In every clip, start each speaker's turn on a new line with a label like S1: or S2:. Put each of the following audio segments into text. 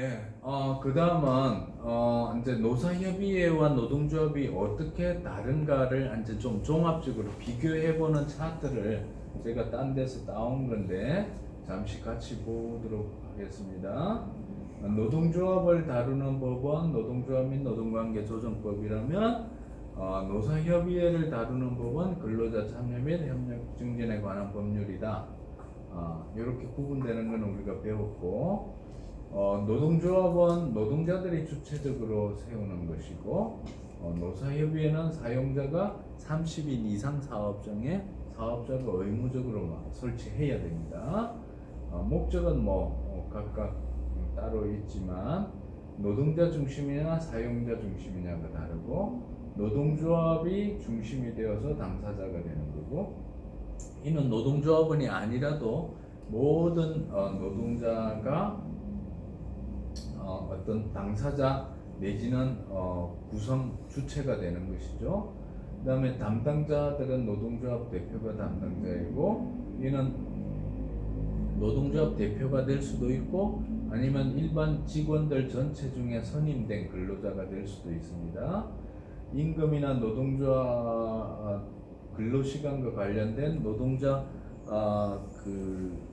S1: 예, 어, 그 다음은, 어, 이제 노사협의회와 노동조합이 어떻게 다른가를 이제 좀 종합적으로 비교해보는 차트를 제가 딴 데서 따온 건데, 잠시 같이 보도록 하겠습니다. 노동조합을 다루는 법은 노동조합 및 노동관계 조정법이라면, 어, 노사협의회를 다루는 법은 근로자 참여 및 협력 증진에 관한 법률이다. 어, 이렇게 구분되는 건 우리가 배웠고, 어, 노동조합은 노동자들이 주체적으로 세우는 것이고 어, 노사협의회는 사용자가 30인 이상 사업장에 사업자가 의무적으로 막 설치해야 됩니다. 어, 목적은 뭐 어, 각각 따로 있지만 노동자 중심이나 사용자 중심이냐가 다르고 노동조합이 중심이 되어서 당사자가 되는 거고 이는 노동조합원이 아니라도 모든 어, 노동자가 어, 어떤 당사자 내지는 어, 구성 주체가 되는 것이죠. 그 다음에 담당자들은 노동조합 대표가 담당자이고 이는 노동조합 대표가 될 수도 있고 아니면 일반 직원들 전체 중에 선임된 근로자가 될 수도 있습니다. 임금이나 노동조합 근로시간과 관련된 노동자 아, 그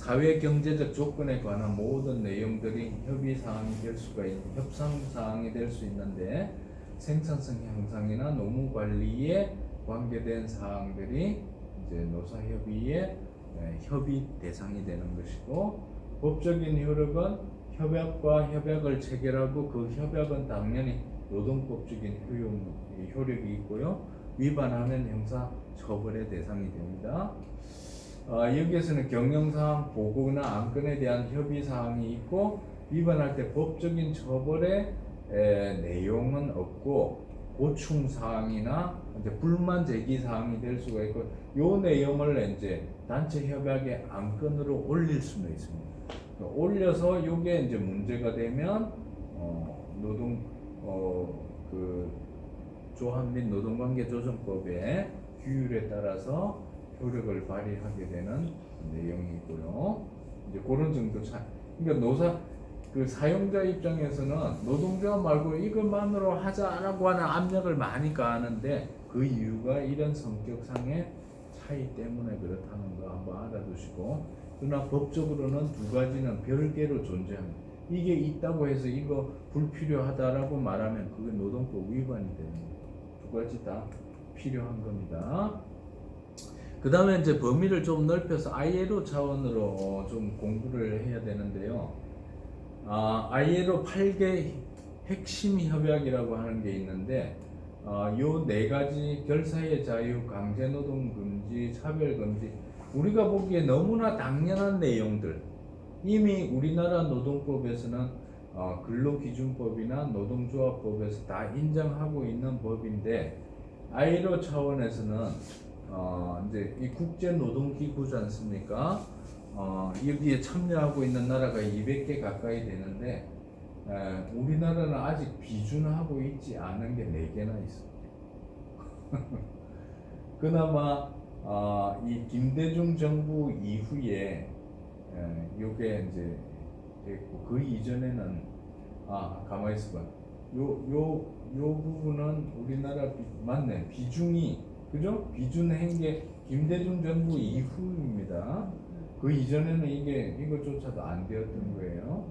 S1: 사회 경제적 조건에 관한 모든 내용들이 협의 사항이 될 수가 있, 협상 사항이 될 수 있는데 생산성 향상이나 노무 관리에 관계된 사항들이 이제 노사 협의의 에, 협의 대상이 되는 것이고 법적인 효력은 협약과 협약을 체결하고 그 협약은 당연히 노동법적인 효용, 효력이 있고요 위반하면 형사 처벌의 대상이 됩니다. 어, 여기에서는 경영사항 보고나 안건에 대한 협의 사항이 있고 위반할 때 법적인 처벌의 에, 내용은 없고 고충 사항이나 이제 불만 제기 사항이 될 수가 있고 요 내용을 이제 단체 협약의 안건으로 올릴 수는 있습니다. 올려서 요게 이제 문제가 되면 어, 노동 어그 조합 및 노동관계 조정법의 규율에 따라서 효력을 발휘하게 되는 내용이고요. 이제 그런 정도 차. 그러니까 노사 그 사용자 입장에서는 노동조합 말고 이것만으로 하자라고 하는 압력을 많이 가하는데 그 이유가 이런 성격상의 차이 때문에 그렇다는 거 한번 알아두시고 그러나 법적으로는 두 가지는 별개로 존재합니다. 이게 있다고 해서 이거 불필요하다라고 말하면 그게 노동법 위반이 되는 거예요. 두 가지 다 필요한 겁니다. 그 다음에 이제 범위를 좀 넓혀서 ILO 차원으로 어, 좀 공부를 해야 되는데요. 아, ILO 8개 핵심 협약이라고 하는 게 있는데, 아, 요네 가지 결사의 자유, 강제노동 금지, 차별 금지, 우리가 보기에 너무나 당연한 내용들. 이미 우리나라 노동법에서는 어, 근로기준법이나 노동조합법에서 다 인정하고 있는 법인데, ILO 차원에서는 어, 이제 이 국제 노동 기구지 않습니까? 어, 여기에 참여하고 있는 나라가 200개 가까이 되는데 에, 우리나라는 아직 비준하고 있지 않은 게 4개나 있습니다. 그나마 어, 이 김대중 정부 이후에 에, 요게 이제 됐고 그 이전에는 아 가만히 있어봐 요 요 요 부분은 우리나라 비, 맞네 비중이 그죠 비준 행계 김대중 정부 이후입니다. 그 이전에는 이게 이것조차도 안 되었던 거예요.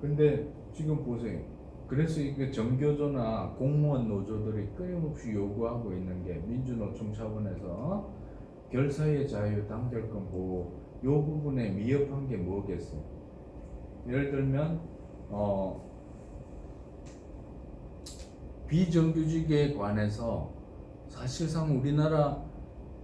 S1: 근데 지금 보세요. 그래서 이게 정교조나 공무원 노조들이 끊임없이 요구하고 있는 게 민주노총 차원에서 결사의 자유, 단결권 보호 요 부분에 미흡한 게 뭐겠어요? 예를 들면 어, 비정규직에 관해서 사실상 우리나라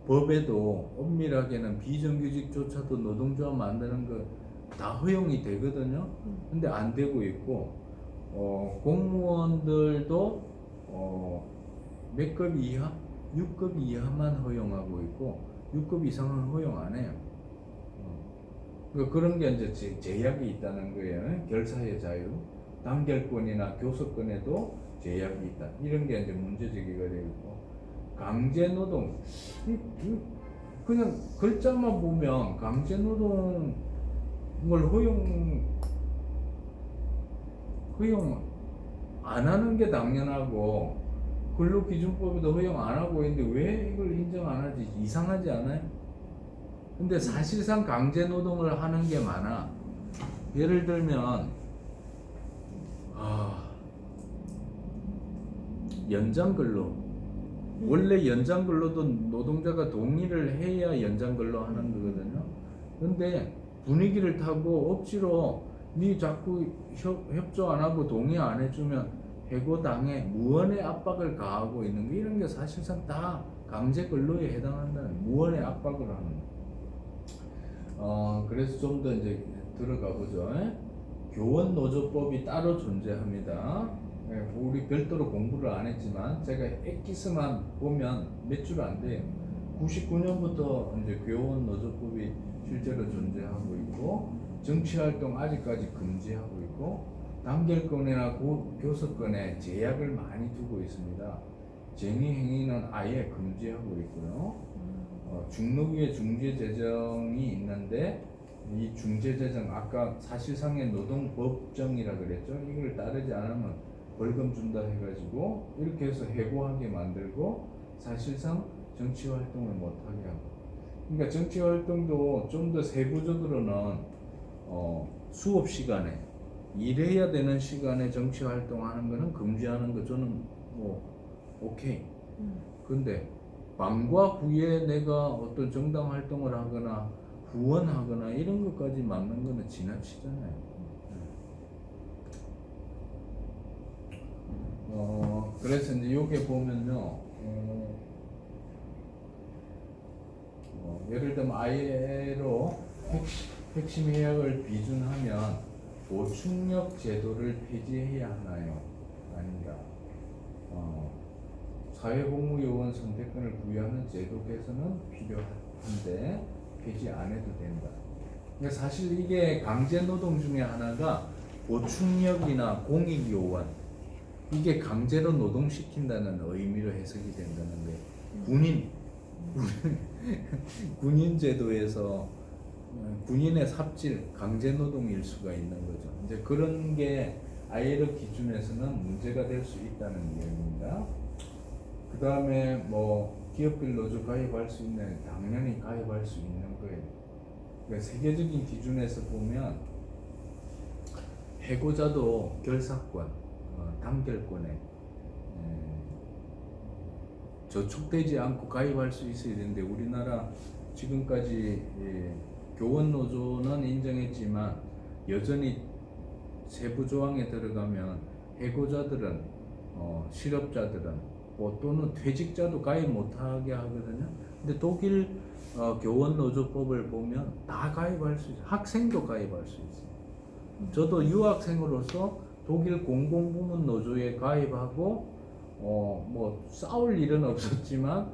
S1: 법에도 엄밀하게는 비정규직조차도 노동조합 만드는 거 다 허용이 되거든요. 근데 안 되고 있고 어, 공무원들도 어, 몇 급 이하? 6급 이하만 허용하고 있고 6급 이상은 허용 안 해요. 어. 그러니까 그런 게 이제 제- 제약이 있다는 거예요. 결사의 자유, 단결권이나 교섭권에도 제약이 있다. 이런 게 이제 문제 제기가 되고 강제 노동 이- 이- 그냥 글자만 보면 강제 노동을 허용 안 하는 게 당연하고 근로기준법에도 허용 안 하고 있는데 왜 이걸 인정 안 하지? 이상하지 않아요? 근데 사실상 강제 노동을 하는 게 많아. 예를 들면 아 연장 근로 원래 연장 근로도 노동자가 동의를 해야 연장 근로 하는 거거든요. 근데 분위기를 타고 억지로 니 자꾸 협, 협조 안 하고 동의 안 해주면 해고당해 무언의 압박을 가하고 있는 게 이런 게 사실상 다 강제 근로에 해당한다는 무언의 압박을 하는 거. 어 그래서 좀 더 이제 들어가 보죠. 예? 교원 노조법이 따로 존재합니다. 예, 우리 별도로 공부를 안 했지만 제가 엑기스만 보면 몇 줄 안 돼요. 99년부터 이제 교원 노조법이 실제로 존재하고 있고 정치 활동 아직까지 금지하고 있고 단결권이나 고- 교섭권에 제약을 많이 두고 있습니다. 쟁의 행위는 아예 금지하고 있고요. 어, 중노기의 중재 재정이 있는데 이 중재 재정 아까 사실상의 노동법정이라 그랬죠. 이걸 따르지 않으면 벌금 준다 해가지고 이렇게 해서 해고하게 만들고 사실상 정치 활동을 못하게 하고. 그러니까 정치 활동도 좀 더 세부적으로는 어, 수업 시간에 일해야 되는 시간에 정치 활동하는 거는 금지하는 거 저는 뭐 오케이. 근데 밤과 후에 내가 어떤 정당 활동을 하거나 후원하거나 이런 것까지 막는 거는 지나치잖아요. 어 그래서 이제 요게 보면요. 어, 어, 예를 들면 ILO 핵심, 핵심 해약을 비준하면 보충력 제도를 폐지해야 하나요? 아닙니다. 어, 사회복무요원 선택권을 부여하는 제도 개선은 필요한데 폐지 안 해도 된다. 사실 이게 강제 노동 중에 하나가 보충력이나 공익요원 이게 강제로 노동시킨다는 의미로 해석이 된다는 거예요. 군인 군인 제도에서 어, 군인의 삽질 강제 노동 일 수가 있는 거죠. 이제 그런 게 ILO 기준에서는 문제가 될 수 있다는 내용입니다. 그 다음에 뭐 기업별 노조 가입할 수 있는 당연히 가입할 수 있는 거예요. 그러니까 세계적인 기준에서 보면 해고자도 결사권, 어, 단결권에 에, 저촉되지 않고 가입할 수 있어야 되는데 우리나라 지금까지 예, 교원 노조는 인정했지만 여전히 세부 조항에 들어가면 해고자들은 어, 실업자들은 뭐 또는 퇴직자도 가입 못하게 하거든요. 근데 독일 어, 교원 노조법을 보면 다 가입할 수 있어요. 학생도 가입할 수 있어요. 저도 유학생으로서 독일 공공부문 노조에 가입하고 어 뭐 싸울 일은 없었지만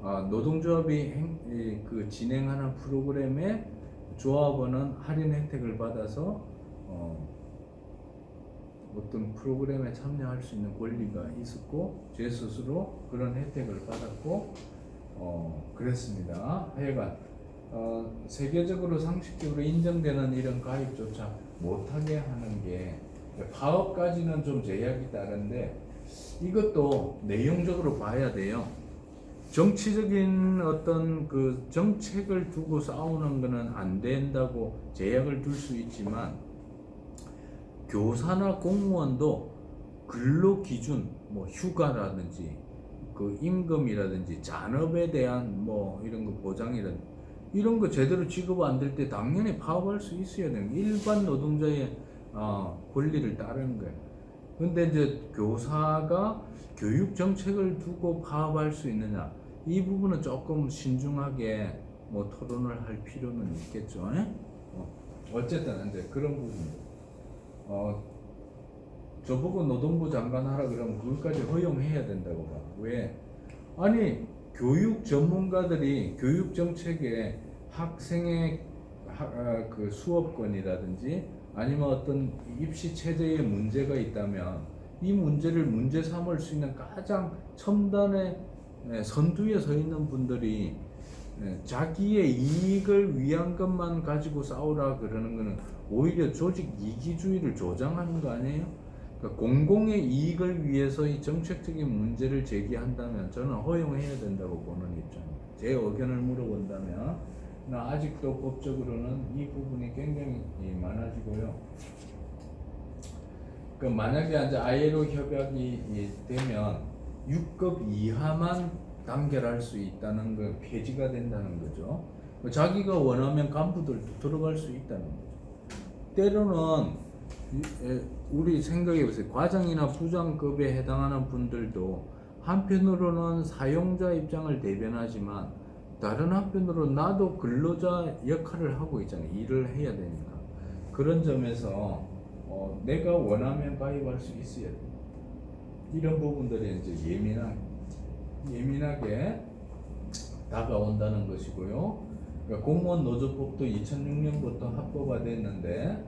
S1: 아, 노동조합이 행, 이, 그 진행하는 프로그램에 조합원은 할인 혜택을 받아서 어, 어떤 프로그램에 참여할 수 있는 권리가 있었고 제 스스로 그런 혜택을 받았고 어, 그랬습니다. 하여간 어, 세계적으로 상식적으로 인정되는 이런 가입조차 못하게 하는 게 파업까지는 좀 제약이 따른데 이것도 내용적으로 봐야 돼요. 정치적인 어떤 그 정책을 두고 싸우는 거는 안 된다고 제약을 둘 수 있지만 교사나 공무원도 근로 기준 뭐 휴가라든지 그 임금이라든지 잔업에 대한 뭐 이런 거 보장이라든지 이런 거 제대로 지급 안 될 때 당연히 파업할 수 있어야 되는. 일반 노동자의 어, 권리를 따르는 거예요. 근데 이제 교사가 교육 정책을 두고 파업할 수 있느냐 이 부분은 조금 신중하게 뭐 토론을 할 필요는 있겠죠. 예? 어, 어쨌든 이제 그런 부분. 어, 저보고 노동부 장관 하라 그러면 그것까지 허용해야 된다고 봐. 왜? 아니 교육 전문가들이 교육 정책에 학생의 하, 아, 그 수업권이라든지 아니면 어떤 입시 체제에 문제가 있다면 이 문제를 문제 삼을 수 있는 가장 첨단의 예, 선두에 서 있는 분들이 예, 자기의 이익을 위한 것만 가지고 싸우라 그러는 거는 오히려 조직 이기주의를 조장하는 거 아니에요? 그러니까 공공의 이익을 위해서 이 정책적인 문제를 제기한다면 저는 허용해야 된다고 보는 입장입니다. 제 의견을 물어본다면 나 아직도 법적으로는 이 부분이 굉장히 많아지고요. 그 만약에 이제 ILO 협약이 이 되면 6급 이하만 단결할 수 있다는 거 폐지가 된다는 거죠. 그 자기가 원하면 간부들도 들어갈 수 있다는 거죠. 때로는 우리 생각해 보세요. 과장이나 부장급에 해당하는 분들도 한편으로는 사용자 입장을 대변하지만 다른 한편으로 나도 근로자 역할을 하고 있잖아요. 일을 해야 되니까. 그런 점에서 어, 내가 원하면 가입할 수 있어야 돼. 이런 부분들이 이제 예민한 예민하게 다가온다는 것이고요. 그러니까 공무원 노조법도 2006년부터 합법화됐는데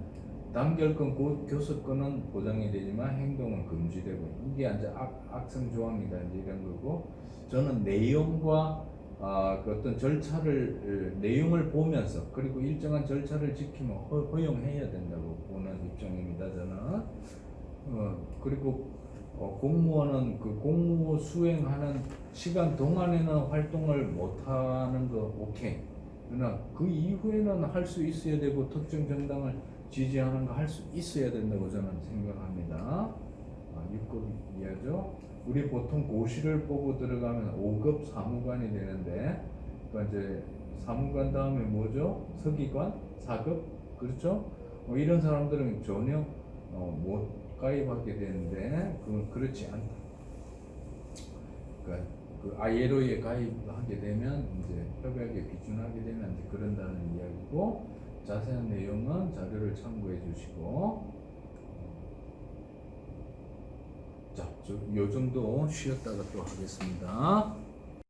S1: 단결권, 고- 교섭권은 보장이 되지만 행동은 금지되고 이게 이제 악, 악성 조항이다 이런 거고 저는 내용과 아, 그 어떤 절차를 에, 내용을 보면서 그리고 일정한 절차를 지키면 허, 허용해야 된다고 보는 입장입니다 저는 어, 그리고 어, 공무원은 그 공무 수행하는 시간 동안에는 활동을 못하는 거 오케이 그러나 그 이후에는 할 수 있어야 되고 특정 정당을 지지하는 거 할 수 있어야 된다고 저는 생각합니다. 아, 6급 이하죠. 우리 보통 고시를 보고 들어가면 5급 사무관이 되는데 그 이제 사무관 다음에 뭐죠? 서기관, 4급 그렇죠? 뭐 이런 사람들은 전혀 어, 못 가입하게 되는데 그 그렇지 않다. 그러니까 그 ILO에 가입하게 되면 이제 협약에 비준하게 되면 이제 그런다는 이야기고 자세한 내용은 자료를 참고해 주시고 자, 저, 요 정도 쉬었다가 또 하겠습니다.